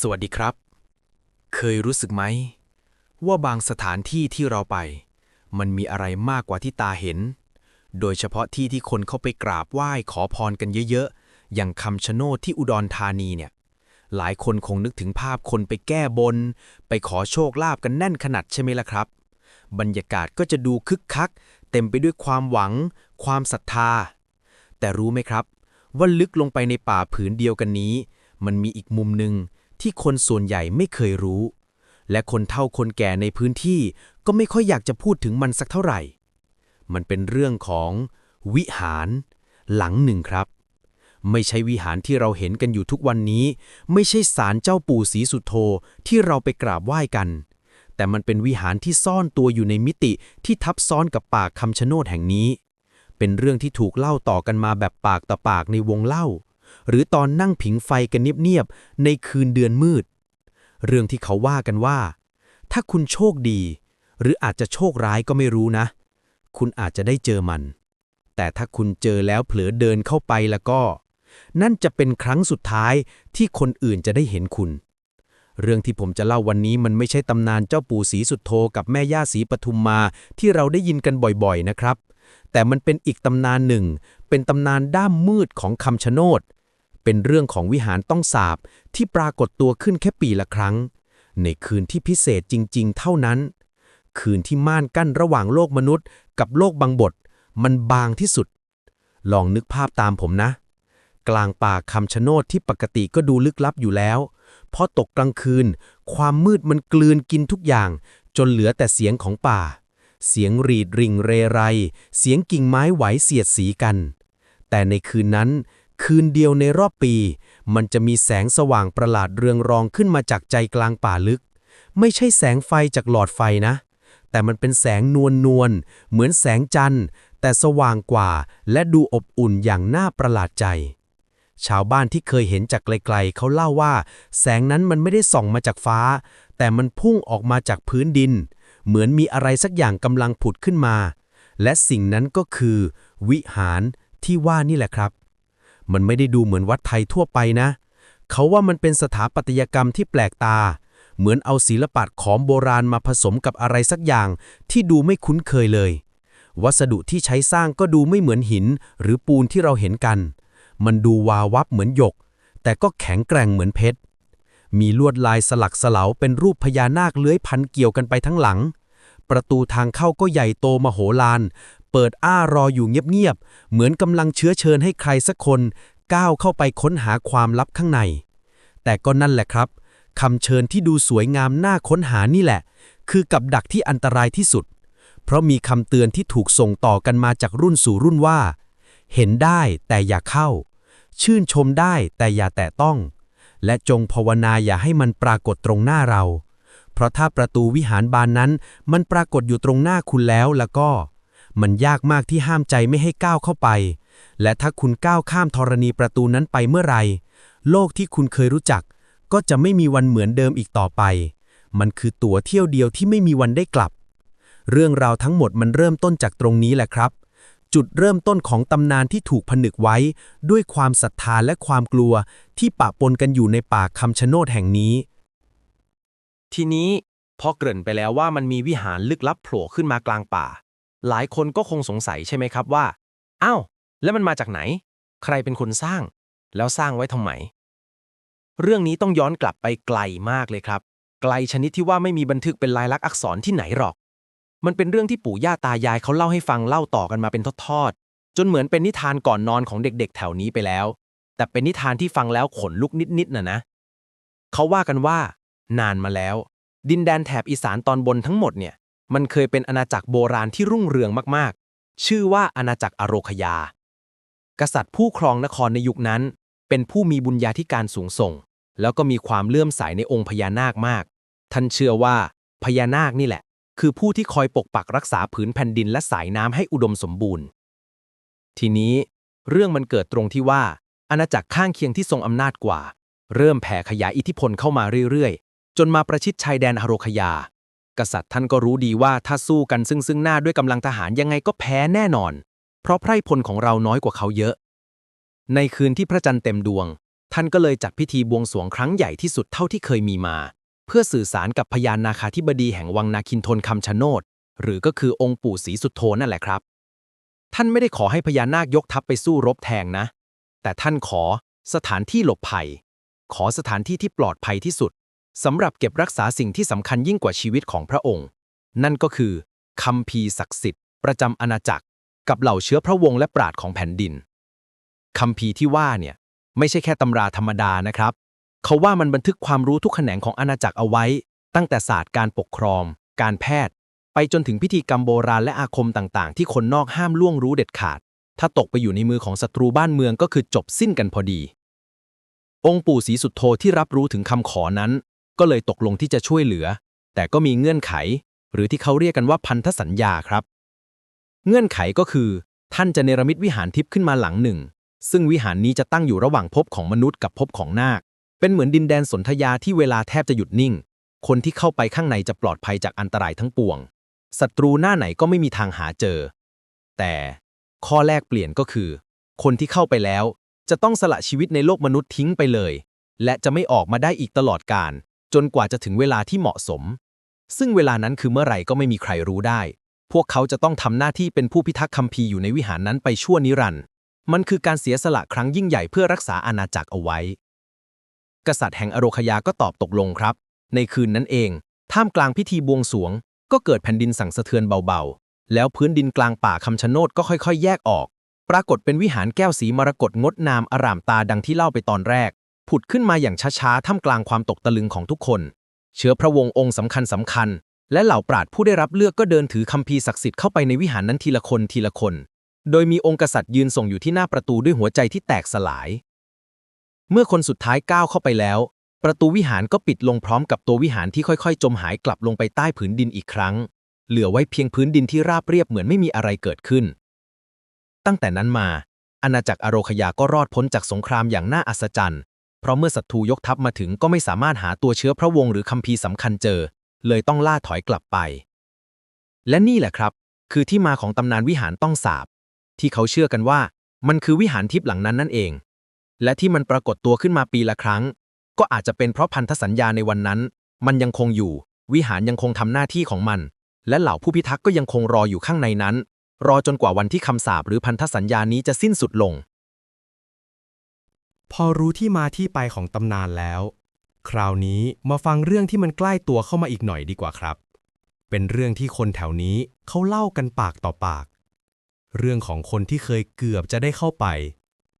สวัสดีครับ เคยรู้สึกไหม ว่าบางสถานที่ที่เราไป มันมีอะไรมากกว่าที่ตาเห็น โดยเฉพาะที่ที่คนเข้าไปกราบไหว้ขอพรกันเยอะๆ อย่างคำชะโนดที่อุดรธานีเนี่ย หลายคนคงนึกถึงภาพคนไปแก้บน ไปขอโชคลาภกันแน่นขนาดใช่ไหมล่ะครับ บรรยากาศก็จะดูคึกคัก เต็มไปด้วยความหวัง ความศรัทธา แต่รู้ไหมครับ ว่าลึกลงไปในป่าผืนเดียวกันนี้ มันมีอีกมุมหนึ่ง ที่คนส่วนใหญ่ไม่เคยรู้ และคนเฒ่าคนแก่ในพื้นที่ก็ไม่ค่อยอยากจะพูดถึงมันสักเท่าไหร่ มันเป็นเรื่องของวิหาร หลังหนึ่งครับ ไม่ใช่วิหารที่เราเห็นกันอยู่ทุกวันนี้ ไม่ใช่ศาลเจ้าปู่ศรีสุโธที่เราไปกราบไหว้กัน แต่มันเป็นวิหารที่ซ่อนตัวอยู่ในมิติที่ทับซ้อนกับปากคำชะโนดแห่งนี้ เป็นเรื่องที่ถูกเล่าต่อกันมาแบบปากต่อปากในวงเล่า หรือตอนนั่งผิงไฟกันเงียบๆในคืนเดือนมืด เรื่องที่เขาว่ากันว่า ถ้าคุณโชคดี หรืออาจจะโชคร้ายก็ไม่รู้นะ คุณอาจจะได้เจอมัน แต่ถ้าคุณเจอแล้วเผลอเดินเข้าไปแล้วก็ นั่นจะเป็นครั้งสุดท้ายที่คนอื่นจะได้เห็นคุณ เรื่องที่ผมจะเล่าวันนี้มันไม่ใช่ตำนานเจ้าปู่ศรีสุดโธกับแม่ย่าศรีปทุมมาที่เราได้ยินกันบ่อยๆนะครับแต่มันเป็นอีกตำนานหนึ่ง เป็นตำนานด้ามมืดของคำชะโนด เป็นเรื่องของวิหารต้องสาบที่ปรากฏตัวขึ้นแค่ปีละครั้ง ในคืนที่พิเศษจริง ๆ เท่านั้น คืนที่ม่านกั้นระหว่างโลกมนุษย์ กับโลกบางบทมันบางที่สุด ลองนึกภาพตามผมนะ กลางป่าคำชะโนดที่ปกติก็ดูลึกลับอยู่แล้วพอตกกลางคืน ความมืดมันกลืนกินทุกอย่าง จนเหลือแต่เสียงของป่า เสียงรีดริ่งเรไร เสียงกิ่งไม้ไหวเสียดสีกัน แต่ในคืนนั้น คืนเดียวในรอบปี มันจะมีแสงสว่างประหลาดเรืองรองขึ้นมาจากใจกลางป่าลึก ไม่ใช่แสงไฟจากหลอดไฟนะ แต่มันเป็นแสงนวลนวลเหมือนแสงจันทร์ แต่สว่างกว่า และดูอบอุ่นอย่างน่าประหลาดใจ ชาวบ้านที่เคยเห็นจากไกลๆเขาเล่าว่า แสงนั้นมันไม่ได้ส่องมาจากฟ้า แต่มันพุ่งออกมาจากพื้นดิน เหมือนมีอะไรสักอย่างกำลังผุดขึ้นมา และสิ่งนั้นก็คือ วิหารที่ว่านี่แหละครับ มันไม่ได้ดูเหมือนวัดไทยทั่วไปนะ เขาว่ามันเป็นสถาปัตยกรรมที่แปลกตา เหมือนเอาศิลปะของโบราณมาผสมกับอะไรสักอย่างที่ดูไม่คุ้นเคยเลย วัสดุที่ใช้สร้างก็ดูไม่เหมือนหิน หรือปูนที่เราเห็นกัน มันดูวาววับเหมือนหยก แต่ก็แข็งแกร่งเหมือนเพชร มีลวดลายสลักสลาวเป็นรูปพญานาคเลื้อยพันเกี่ยวกันไปทั้งหลังประตูทางเข้าก็ใหญ่โตมโหฬาร เปิดอ้ารออยู่เงียบๆ เหมือนกำลังเชื้อเชิญให้ใครสักคน ก้าวเข้าไปค้นหาความลับข้างใน แต่ก็นั่นแหละครับคำเชิญที่ดูสวยงามน่าค้นหานี่แหละ คือกับดักที่อันตรายที่สุด เพราะมีคำเตือนที่ถูกส่งต่อกันมาจากรุ่นสู่รุ่นว่า เห็นได้แต่อย่าเข้า ชื่นชมได้แต่อย่าแตะต้อง และจงภาวนาอย่าให้มันปรากฏตรงหน้าเรา เพราะถ้าประตูวิหารบานนั้นมันปรากฏอยู่ตรงหน้าคุณแล้วแล้วก็ มันยากมากที่ห้ามใจไม่ให้ก้าวเข้าไป และถ้าคุณก้าวข้ามธรณีประตูนั้นไปเมื่อไหรโลกที่คุณเคยรู้จัก ก็จะไม่มีวันเหมือนเดิมอีกต่อไป มันคือตั๋วเที่ยวเดียวที่ไม่มีวันได้กลับ เรื่องราวทั้งหมดมันเริ่มต้นจากตรงนี้แหละครับ จุดเริ่มต้นของตำนานที่ถูกผนึกไว้ ด้วยความศรัทธาและความกลัวที่ปะปนกันอยู่ในป่าคำชะโนดแห่งนี้ ทีนี้พอเกริ่นไปแล้วว่ามันมีวิหารลึกลับโผล่ขึ้นมากลางป่า หลายคนก็คงสงสัยใช่ไหมครับว่า อ้าว แล้วมันมาจากไหน ใครเป็นคนสร้าง แล้วสร้างไว้ทำไม เรื่องนี้ต้องย้อนกลับไปไกลมากเลยครับ ไกลชนิดที่ว่าไม่มีบันทึกเป็นลายลักษณ์อักษรที่ไหนหรอก มันเป็นเรื่องที่ปู่ย่าตายายเขาเล่าให้ฟังเล่าต่อกันมาเป็นทอดๆ จนเหมือนเป็นนิทานก่อนนอนของเด็กๆ แถวนี้ไปแล้ว แต่เป็นนิทานที่ฟังแล้วขนลุกนิดๆน่ะนะ เขาว่ากันว่า นานมาแล้ว ดินแดนแถบอีสานตอนบนทั้งหมดเนี่ย มันเคยเป็นอาณาจักรโบราณที่รุ่งเรืองมากๆ ชื่อว่าอาณาจักรอโรคยา กษัตริย์ผู้ครองนครในยุคนั้น เป็นผู้มีบุญญาธิการสูงส่ง แล้วก็มีความเลื่อมใสในองค์พญานาคมาก ท่านเชื่อว่า พญานาคนี่แหละ คือผู้ที่คอยปกปักรักษาผืนแผ่นดินและสายน้ำให้อุดมสมบูรณ์ ทีนี้เรื่องมันเกิดตรงที่ว่าอาณาจักรข้างเคียงที่ทรงอำนาจกว่า เริ่มแผ่ขยายอิทธิพลเข้ามาเรื่อยๆ จนมาประชิดชายแดนอโรคยา กษัตริย์ท่านก็รู้ดีว่าถ้าสู้กันซึ่งซึ่งหน้าด้วยกำลังทหารยังไงก็แพ้แน่นอน เพราะไพร่พลของเราน้อยกว่าเขาเยอะ ในคืนที่พระจันทร์เต็มดวง ท่านก็เลยจัดพิธีบวงสรวงครั้งใหญ่ที่สุดเท่าที่เคยมีมา เพื่อสื่อสารกับพญานาคาธิบดีแห่งวังนาคินทนคำชะโนดหรือก็คือองค์ปู่ศรีสุโธนั่นแหละครับ ท่านไม่ได้ขอให้พญานาคยกทัพไปสู้รบแทงนะ แต่ท่านขอสถานที่หลบภัย ขอสถานที่ที่ปลอดภัยที่สุด สำหรับเก็บรักษาสิ่งที่สำคัญยิ่งกว่าชีวิตของพระองค์ นั่นก็คือคัมภีศักดิ์สิทธิ์ประจำอาณาจักร กับเหล่าเชื้อพระวงศ์และปราดของแผ่นดินคัมภีที่ว่าเนี่ยไม่ใช่แค่ตำราธรรมดานะครับ เขาว่ามันบันทึกความรู้ทุกแขนงของอาณาจักรเอาไว้ ตั้งแต่ศาสตร์การปกครอง การแพทย์ ไปจนถึงพิธีกรรมโบราณและอาคมต่างๆ ที่คนนอกห้ามล่วงรู้เด็ดขาด ถ้าตกไปอยู่ในมือของศัตรูบ้านเมืองก็คือจบสิ้นกันพอดี องค์ปู่ศรีสุดโธที่รับรู้ถึงคำขอนั้น ก็เลยตกลงที่จะช่วยเหลือ แต่ก็มีเงื่อนไข หรือที่เขาเรียกกันว่าพันธสัญญาครับ เงื่อนไขก็คือ ท่านจะเนรมิตวิหารทิพย์ขึ้นมาหลังหนึ่ง ซึ่งวิหารนี้จะตั้งอยู่ระหว่างภพของมนุษย์กับภพของนาค เป็นเหมือนดินแดนสนธยาที่เวลาแทบจะหยุดนิ่ง คนที่เข้าไปข้างในจะปลอดภัยจากอันตรายทั้งปวง ศัตรูหน้าไหนก็ไม่มีทางหาเจอ แต่ข้อแรกเปลี่ยนก็คือ คนที่เข้าไปแล้วจะต้องสละชีวิตในโลกมนุษย์ทิ้งไปเลย และจะไม่ออกมาได้อีกตลอดกาล จนกว่าจะถึงเวลาที่เหมาะสม ซึ่งเวลานั้นคือเมื่อไหร่ก็ไม่มีใครรู้ได้ พวกเขาจะต้องทำหน้าที่เป็นผู้พิทักษ์คัมภีร์อยู่ในวิหารนั้นไปชั่วนิรันดร์มันคือการเสียสละครั้งยิ่งใหญ่เพื่อรักษาอาณาจักรเอาไว้ กษัตริย์แห่งอโรคยาก็ตอบตกลงครับ ในคืนนั้นเอง ท่ามกลางพิธีบวงสรวง ก็เกิดแผ่นดินสั่งสะเทือนเบาๆ แล้วพื้นดินกลางป่าคำชะโนดก็ค่อยๆ แยกออก ปรากฏเป็นวิหารแก้วสีมรกตงดงามอร่ามตาดังที่เล่าไปตอนแรก ผุดขึ้นมาอย่างช้าๆ ท่ามกลางความตกตะลึงของทุกคน เชื้อพระวงศ์องค์สำคัญสำคัญ และเหล่าปราดผู้ได้รับเลือกก็เดินถือคัมภีร์ศักดิ์สิทธิ์เข้าไปในวิหารนั้นทีละคนทีละคน โดยมีองค์กษัตริย์ยืนส่งอยู่ที่หน้าประตูด้วยหัวใจที่แตกสลาย เมื่อคนสุดท้ายก้าวเข้าไปแล้ว ประตูวิหารก็ปิดลงพร้อมกับตัววิหารที่ค่อยๆ จมหายกลับลงไปใต้ผืนดินอีกครั้ง เหลือไว้เพียงพื้นดินที่ราบเรียบเหมือนไม่มีอะไรเกิดขึ้น ตั้งแต่นั้นมาอาณาจักรอโรคยาก็รอดพ้นจากสงครามอย่างน่าอัศจรรย์ เพราะเมื่อศัตรูยกทัพมาถึงก็ไม่สามารถหาตัวเชื้อพระวงศ์หรือคัมภีร์สำคัญเจอ เลยต้องล่าถอยกลับไป และนี่แหละครับ คือที่มาของตำนานวิหารต้องสาบ ที่เขาเชื่อกันว่า มันคือวิหารทิพย์หลังนั้นนั่นเอง และที่มันปรากฏตัวขึ้นมาปีละครั้ง ก็อาจจะเป็นเพราะพันธสัญญาในวันนั้น มันยังคงอยู่ วิหารยังคงทำหน้าที่ของมัน และเหล่าผู้พิทักษ์ก็ยังคงรออยู่ข้างในนั้น รอจนกว่าวันที่คำสาปหรือพันธสัญญานี้จะสิ้นสุดลง พอรู้ที่มาที่ไปของตำนานแล้ว คราวนี้มาฟังเรื่องที่มันใกล้ตัวเข้ามาอีกหน่อยดีกว่าครับ เป็นเรื่องที่คนแถวนี้เขาเล่ากันปากต่อปาก เรื่องของคนที่เคยเกือบจะได้เข้าไป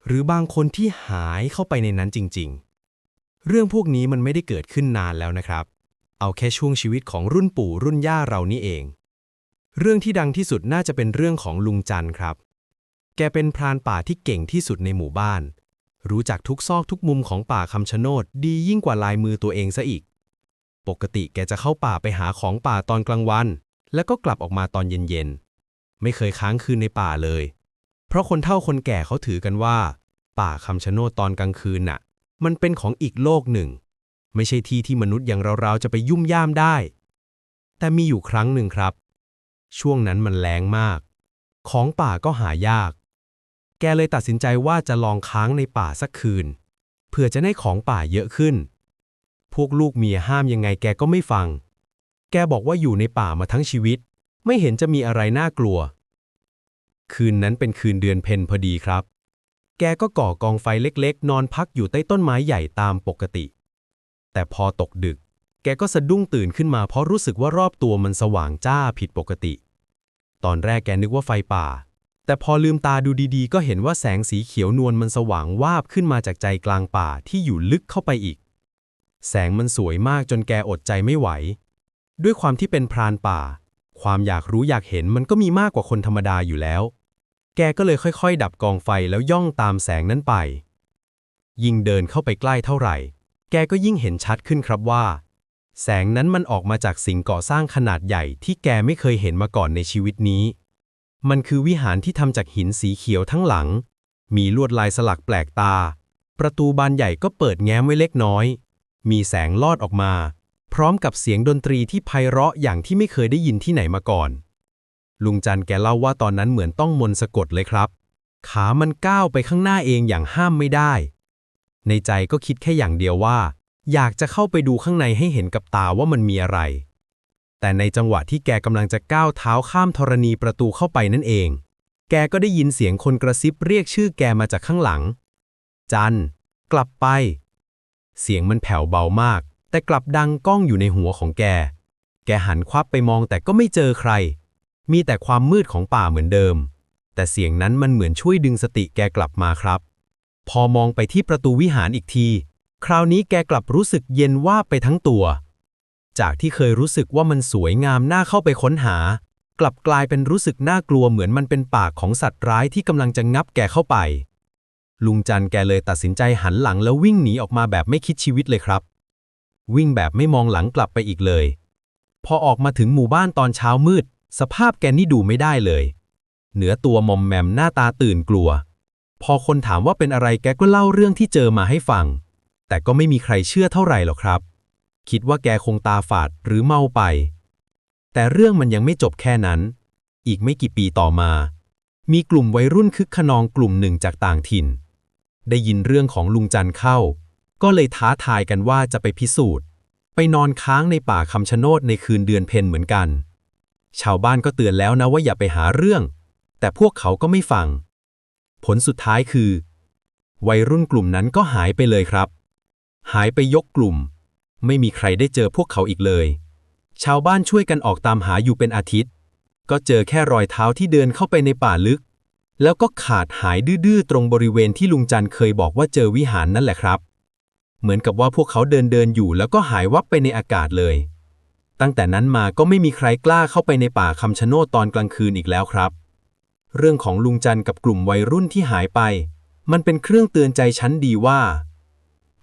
หรือบางคนที่หายเข้าไปในนั้นจริง ๆ เรื่องพวกนี้มันไม่ได้เกิดขึ้นนานแล้วนะครับ เอาแค่ช่วงชีวิตของรุ่นปู่รุ่นย่าเรานี่เอง เรื่องที่ดังที่สุดน่าจะเป็นเรื่องของลุงจันครับ แกเป็นพรานป่าที่เก่งที่สุดในหมู่บ้าน รู้จักทุกซอกทุกมุมของป่าคำชะโนดดียิ่งกว่าลายมือตัวเองซะอีก ปกติแกจะเข้าป่าไปหาของป่าตอนกลางวัน แล้วก็กลับออกมาตอนเย็นๆ ไม่เคยค้างคืนในป่าเลย เพราะคนเฒ่าคนแก่เขาถือกันว่า ป่าคำชะโนดตอนกลางคืนน่ะ มันเป็นของอีกโลกหนึ่ง ไม่ใช่ที่ที่มนุษย์อย่างเราๆจะไปยุ่มย่ามได้ แต่มีอยู่ครั้งหนึ่งครับ ช่วงนั้นมันแรงมาก ของป่าก็หายาก แกเลยตัดสินใจว่าจะลองค้างในป่าสักคืน เพื่อจะได้ของป่าเยอะขึ้น พวกลูกเมียห้ามยังไงแกก็ไม่ฟัง แกบอกว่าอยู่ในป่ามาทั้งชีวิต ไม่เห็นจะมีอะไรน่ากลัว คืนนั้นเป็นคืนเดือนเพ็ญพอดีครับ แกก็ก่อกองไฟเล็กๆ นอนพักอยู่ใต้ต้นไม้ใหญ่ตามปกติ แต่พอตกดึก แกก็สะดุ้งตื่นขึ้นมาเพราะรู้สึกว่ารอบตัวมันสว่างจ้าผิดปกติ ตอนแรกแกนึกว่าไฟป่า แต่พอลืมตาดูดีๆ ก็เห็นว่าแสงสีเขียวนวลมันสว่างวาบขึ้นมาจากใจกลางป่าที่อยู่ลึกเข้าไปอีก แสงมันสวยมากจนแกอดใจไม่ไหว ด้วยความที่เป็นพรานป่า ความอยากรู้อยากเห็นมันก็มีมากกว่าคนธรรมดาอยู่แล้ว แกก็เลยค่อยๆ ดับกองไฟแล้วย่องตามแสงนั้นไป ยิ่งเดินเข้าไปใกล้เท่าไหร่ แกก็ยิ่งเห็นชัดขึ้นครับว่า แสงนั้นมันออกมาจากสิ่งก่อสร้างขนาดใหญ่ที่แกไม่เคยเห็นมาก่อนในชีวิตนี้ มันคือวิหารที่ทำจากหินสีเขียวทั้งหลัง มีลวดลายสลักแปลกตา ประตูบานใหญ่ก็เปิดแง้มไว้เล็กน้อย มีแสงลอดออกมา พร้อมกับเสียงดนตรีที่ไพเราะอย่างที่ไม่เคยได้ยินที่ไหนมาก่อน ลุงจันแกเล่าว่าตอนนั้นเหมือนต้องมนต์สะกดเลยครับ ขามันก้าวไปข้างหน้าเองอย่างห้ามไม่ได้ ในใจก็คิดแค่อย่างเดียวว่า อยากจะเข้าไปดูข้างในให้เห็นกับตาว่ามันมีอะไร แต่ในจังหวะที่แกกำลังจะก้าวเท้าข้ามธรณีประตูเข้าไปนั่นเอง แกก็ได้ยินเสียงคนกระซิบเรียกชื่อแกมาจากข้างหลัง จัน กลับไป เสียงมันแผ่วเบามาก แต่กลับดังก้องอยู่ในหัวของแก แกหันควับไปมองแต่ก็ไม่เจอใคร มีแต่ความมืดของป่าเหมือนเดิม แต่เสียงนั้นมันเหมือนช่วยดึงสติแกกลับมาครับ พอมองไปที่ประตูวิหารอีกที คราวนี้แกกลับรู้สึกเย็นว่าไปทั้งตัว จากที่เคยรู้สึกว่ามันสวยงามน่าเข้าไปค้นหา กลับกลายเป็นรู้สึกน่ากลัวเหมือนมันเป็นปากของสัตว์ร้ายที่กำลังจะงับแกเข้าไป ลุงจันแกเลยตัดสินใจหันหลังแล้ววิ่งหนีออกมาแบบไม่คิดชีวิตเลยครับ วิ่งแบบไม่มองหลังกลับไปอีกเลย พอออกมาถึงหมู่บ้านตอนเช้ามืด สภาพแกนี่ดูไม่ได้เลย เหนือตัวมอมแมมหน้าตาตื่นกลัว พอคนถามว่าเป็นอะไรแกก็เล่าเรื่องที่เจอมาให้ฟัง แต่ก็ไม่มีใครเชื่อเท่าไหร่หรอกครับ คิดว่าแกคงตาฝาดหรือเมาไป แต่เรื่องมันยังไม่จบแค่นั้น อีกไม่กี่ปีต่อมา มีกลุ่มวัยรุ่นคึกขนองกลุ่มหนึ่งจากต่างถิ่น ได้ยินเรื่องของลุงจันเข้า ก็เลยท้าทายกันว่าจะไปพิสูจน์ ไปนอนค้างในป่าคำชะโนดในคืนเดือนเพ็ญเหมือนกัน ชาวบ้านก็เตือนแล้วนะว่าอย่าไปหาเรื่อง แต่พวกเขาก็ไม่ฟัง ผลสุดท้ายคือ วัยรุ่นกลุ่มนั้นก็หายไปเลยครับ หายไปยกกลุ่ม ไม่มีใครได้เจอพวกเขาอีกเลย ชาวบ้านช่วยกันออกตามหาอยู่เป็นอาทิตย์ ก็เจอแค่รอยเท้าที่เดินเข้าไปในป่าลึก แล้วก็ขาดหายดื้อๆตรงบริเวณที่ลุงจันเคยบอกว่าเจอวิหารนั่นแหละครับ เหมือนกับว่าพวกเขาเดินเดินอยู่แล้วก็หายวับไปในอากาศเลย ตั้งแต่นั้นมาก็ไม่มีใครกล้าเข้าไปในป่าคำชะโนดตอนกลางคืนอีกแล้วครับ เรื่องของลุงจันกับกลุ่มวัยรุ่นที่หายไป มันเป็นเครื่องเตือนใจฉันดีว่า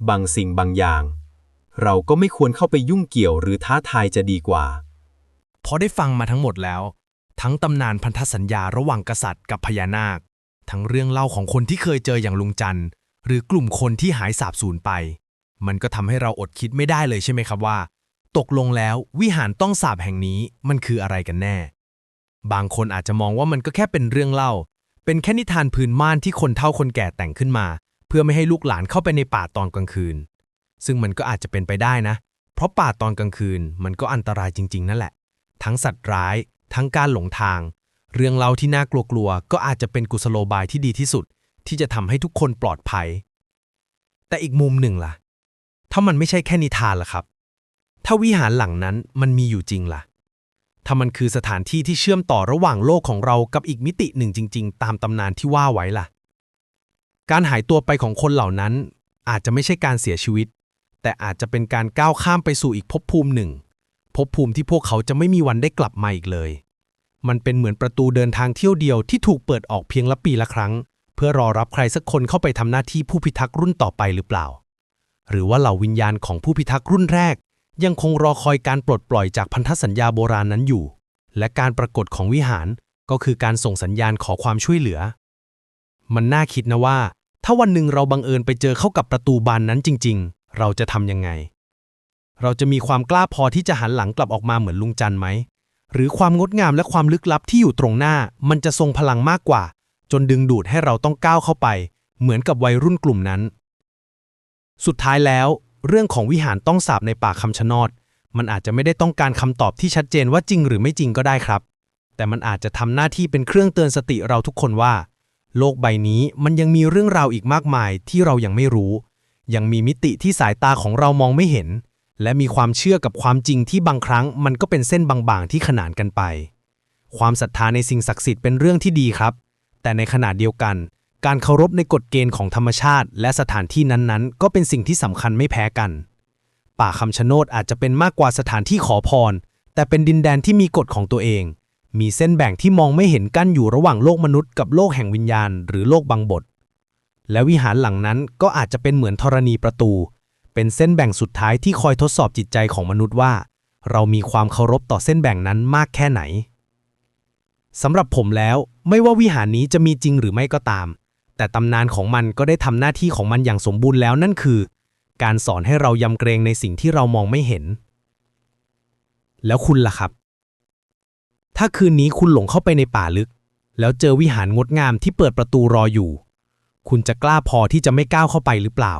บางสิ่งบางอย่าง เราก็ไม่ควรเข้าไปยุ่งเกี่ยวหรือท้าทายจะดีกว่า พอได้ฟังมาทั้งหมดแล้ว ทั้งตำนานพันธสัญญาระหว่างกษัตริย์กับพญานาค ทั้งเรื่องเล่าของคนที่เคยเจออย่างลุงจันทร์ หรือกลุ่มคนที่หายสาบสูญไป มันก็ทำให้เราอดคิดไม่ได้เลยใช่ไหมครับว่า ตกลงแล้ววิหารต้องสาบแห่งนี้มันคืออะไรกันแน่ บางคนอาจจะมองว่ามันก็แค่เป็นเรื่องเล่า เป็นแค่นิทานพื้นม่านที่คนเฒ่าคนแก่แต่งขึ้นมา เพื่อไม่ให้ลูกหลานเข้าไปในป่าตอนกลางคืน ซึ่งมันก็อาจจะเป็นไปได้นะ เพราะป่าตอนกลางคืนมันก็อันตรายจริง ๆ นั่นแหละ ทั้งสัตว์ร้าย ทั้งการหลงทาง เรื่องเล่าที่น่ากลัวๆก็อาจจะเป็นกุศโลบายที่ดีที่สุด ที่จะทำให้ทุกคนปลอดภัย แต่อีกมุมหนึ่งล่ะ ถ้ามันไม่ใช่แค่นิทานล่ะครับ ถ้าวิหารหลังนั้นมันมีอยู่จริงล่ะถ้ามันคือสถานที่ที่เชื่อมต่อระหว่างโลกของเรากับอีกมิติหนึ่งจริง ๆ ตามตำนานที่ว่าไว้ล่ะ การหายตัวไปของคนเหล่านั้นอาจจะไม่ใช่การเสียชีวิต แต่อาจจะเป็นการก้าวข้ามไปสู่อีกภพภูมิหนึ่งภพภูมิที่พวกเขาจะไม่มีวันได้กลับมาอีกเลย มันเป็นเหมือนประตูเดินทางเที่ยวเดียวที่ถูกเปิดออกเพียงละปีละครั้ง เพื่อรอรับใครสักคนเข้าไปทำหน้าที่ผู้พิทักษ์รุ่นต่อไปหรือเปล่า หรือว่าเหล่าวิญญาณของผู้พิทักษ์รุ่นแรก ยังคงรอคอยการปลดปล่อยจากพันธสัญญาโบราณนั้นอยู่ และการปรากฏของวิหารก็คือการส่งสัญญาณขอความช่วยเหลือ มันน่าคิดนะว่า ถ้าวันหนึ่งเราบังเอิญไปเจอเข้ากับประตูบานนั้นจริง เราจะทำยังไง เราจะมีความกล้าพอที่จะหันหลังกลับออกมาเหมือนลุงจันไหม หรือความงดงามและความลึกลับที่อยู่ตรงหน้า มันจะทรงพลังมากกว่า จนดึงดูดให้เราต้องก้าวเข้าไป เหมือนกับวัยรุ่นกลุ่มนั้น สุดท้ายแล้ว เรื่องของวิหารต้องสาบในป่าคำชะโนดมันอาจจะไม่ได้ต้องการคำตอบที่ชัดเจนว่าจริงหรือไม่จริงก็ได้ครับ แต่มันอาจจะทำหน้าที่เป็นเครื่องเตือนสติเราทุกคนว่า โลกใบนี้มันยังมีเรื่องราวอีกมากมายที่เรายังไม่รู้ ยังมีมิติที่สายตาของเรามองไม่เห็น และมีความเชื่อกับความจริงที่บางครั้งมันก็เป็นเส้นบางๆที่ขนานกันไป ความศรัทธาในสิ่งศักดิ์สิทธิ์เป็นเรื่องที่ดีครับ แต่ในขณะเดียวกัน การเคารพในกฎเกณฑ์ของธรรมชาติ และสถานที่นั้นๆ ก็เป็นสิ่งที่สำคัญไม่แพ้กัน ป่าคำชะโนดอาจจะเป็นมากกว่าสถานที่ขอพร แต่เป็นดินแดนที่มีกฎของตัวเอง มีเส้นแบ่งที่มองไม่เห็นกั้นอยู่ระหว่างโลกมนุษย์กับโลกแห่งวิญญาณ หรือโลกบังบท และวิหารหลังนั้นก็อาจจะเป็นเหมือนธรณีประตู เป็นเส้นแบ่งสุดท้ายที่คอยทดสอบจิตใจของมนุษย์ว่า เรามีความเคารพต่อเส้นแบ่งนั้นมากแค่ไหนสำหรับผมแล้วไม่ว่าวิหารนี้จะมีจริงหรือไม่ก็ตาม แต่ตำนานของมันก็ได้ทำหน้าที่ของมันอย่างสมบูรณ์แล้วนั่นคือ การสอนให้เรายำเกรงในสิ่งที่เรามองไม่เห็น แล้วคุณล่ะครับ ถ้าคืนนี้คุณหลงเข้าไปในป่าลึก แล้วเจอวิหารงดงามที่เปิดประตูรออยู่ คุณจะกล้าพอที่จะไม่ก้าวเข้าไปหรือเปล่า